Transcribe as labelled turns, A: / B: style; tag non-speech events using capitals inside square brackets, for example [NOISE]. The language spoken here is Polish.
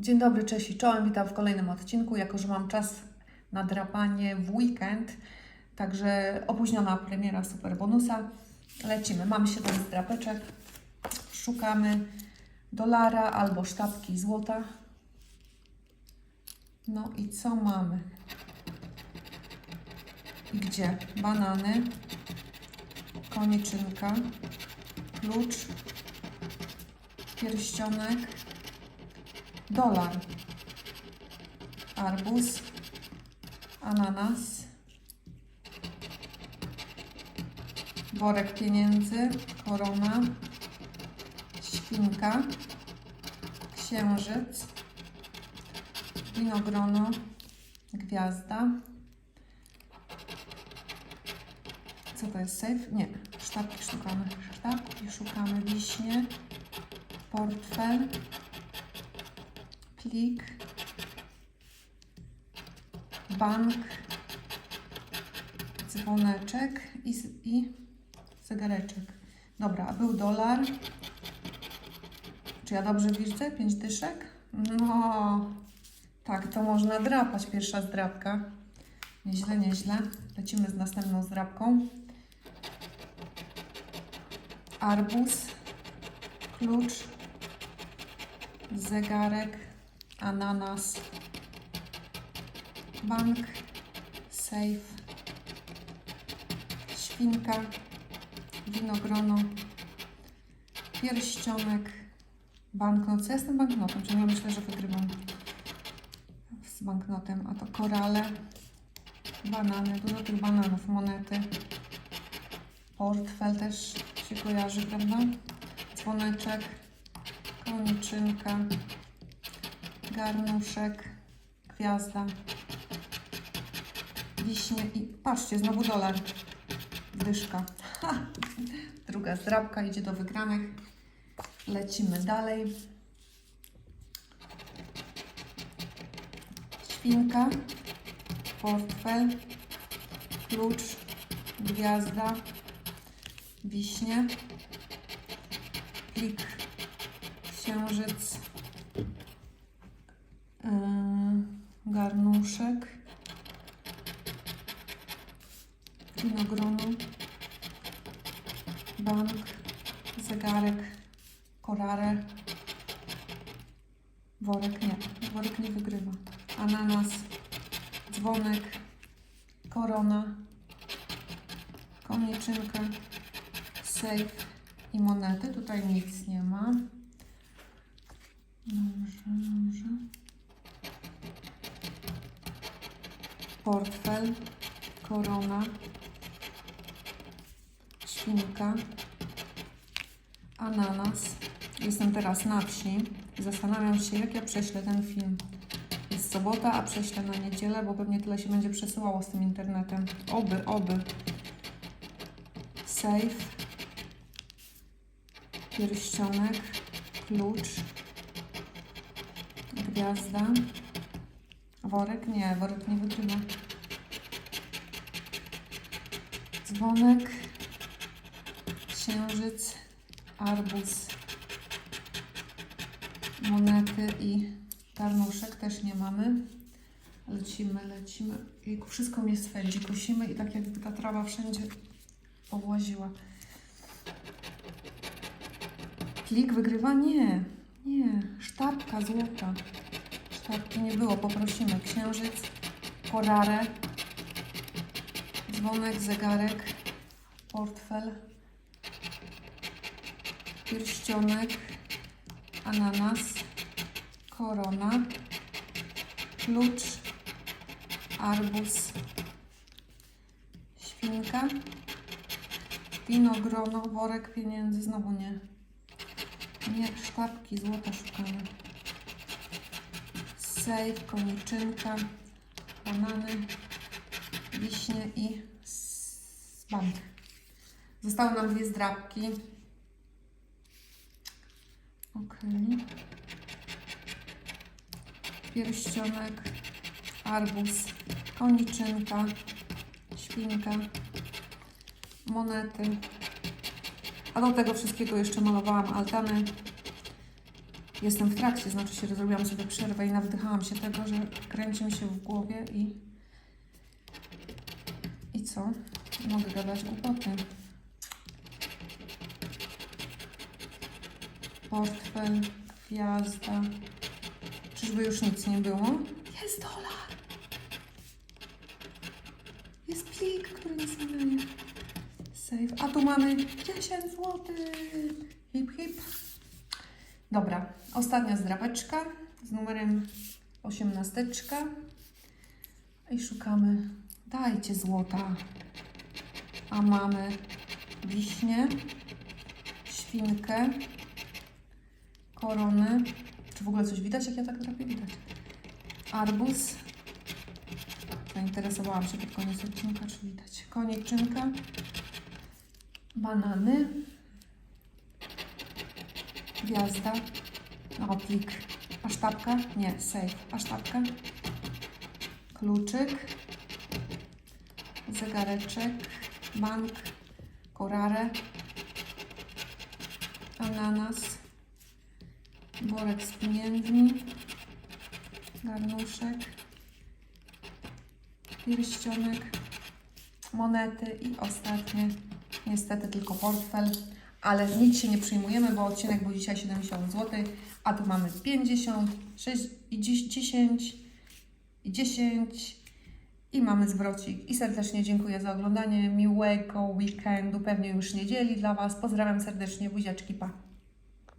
A: Dzień dobry, cześć i czołem. Witam w kolejnym odcinku. Jako, że mam czas na drapanie w weekend, także opóźniona premiera super bonusa. Lecimy. Mamy 7 drapeczek. Szukamy dolara albo sztabki złota. No i co mamy? I gdzie? Banany, koniczynka, klucz, pierścionek, dolar, arbuz, ananas, worek pieniędzy, korona, świnka, księżyc, winogrono, gwiazda. Co to jest? Safe? Nie, sztabki szukamy. Sztabki szukamy, wiśnie, portfel, klik, bank, dzwoneczek i, i zegareczek. Dobra, był dolar. Czy ja dobrze widzę? Pięć dyszek? No, tak, to można drapać. Pierwsza zdrapka. Nieźle, nieźle. Lecimy z następną zdrapką. Arbuz, klucz, zegarek, ananas, bank, safe, świnka, winogrono, pierścionek, banknot. Co ja jestem banknotem? Ciągle myślę, że wygrywam z banknotem. A to korale, banany, dużo tych bananów, monety, portfel też się kojarzy, prawda? Dzwoneczek, koniczynka, garnuszek, gwiazda, wiśnie i patrzcie, znowu dolar, dyszka. [LAUGHS] Ha! Druga zdrabka idzie do wygranych. Lecimy dalej. Świnka, portfel, klucz, gwiazda, wiśnie, plik, księżyc, garnuszek, winogrono, bank, zegarek, korale, worek nie, worek nie wygrywa, ananas, dzwonek, korona, koniczynka, safe. I monety. Tutaj nic nie ma. Dobrze, dobrze. Portfel, korona, świnka, ananas. Jestem teraz na wsi zastanawiam się, jak ja prześlę ten film. Jest sobota, a prześlę na niedzielę, bo pewnie tyle się będzie przesyłało z tym internetem. Oby, oby. Safe, pierścionek, klucz, gwiazda, worek, nie, worek nie wygrywa, dzwonek, księżyc, arbuz, monety i garnuszek też nie mamy. Lecimy, lecimy. Jejku, wszystko mnie swędzi. Kosimy i tak jakby ta trawa wszędzie powłaziła. Klik wygrywa? Nie. Nie. Sztabka złota. Sztabki nie było. Poprosimy. Księżyc, korarę, dzwonek, zegarek, portfel, pierścionek, ananas, korona, klucz, arbuz, świnka, winogrono, worek pieniędzy, znowu nie. Nie, sztabki, złota szukamy. Sejf, koniczynka, banany, wiśnie i bank. Zostały nam dwie zdrabki. Okej. Pierścionek, arbuz, koniczynka, świnka, monety. A do tego wszystkiego jeszcze malowałam altany Jestem w trakcie, znaczy się, zrobiłam sobie przerwę i nawdychałam się tego, że kręci się w głowie i... I co? Mogę gadać głupoty. Portfel, gwiazda. Czyżby już nic nie było? Jest dolar! Jest plik, który nie daje. Save. A tu mamy 10 zł. Hip, hip. Dobra, ostatnia zdrapeczka z numerem 18. I szukamy. Dajcie złota. A mamy wiśnie, świnkę, koronę. Czy w ogóle coś widać, jak ja tak drapię? Widać. Arbuz. Zainteresowałam się pod koniec odcinka, czy widać. Koniczynka. Banany. Gwiazda. No, plik. A sztabka? Nie, save. A sztabka? Kluczyk. Zegareczek. Bank. Korare. Ananas. Worek z pieniędzmi. Garnuszek. Pierścionek. Monety i ostatnie, niestety tylko portfel, ale nic się nie przyjmujemy, bo odcinek był dzisiaj 70 zł, a tu mamy 50, 6 i 10 i 10 i mamy zwrocik. I serdecznie dziękuję za oglądanie, miłego weekendu, pewnie już niedzieli dla Was. Pozdrawiam serdecznie, buziaczki, pa!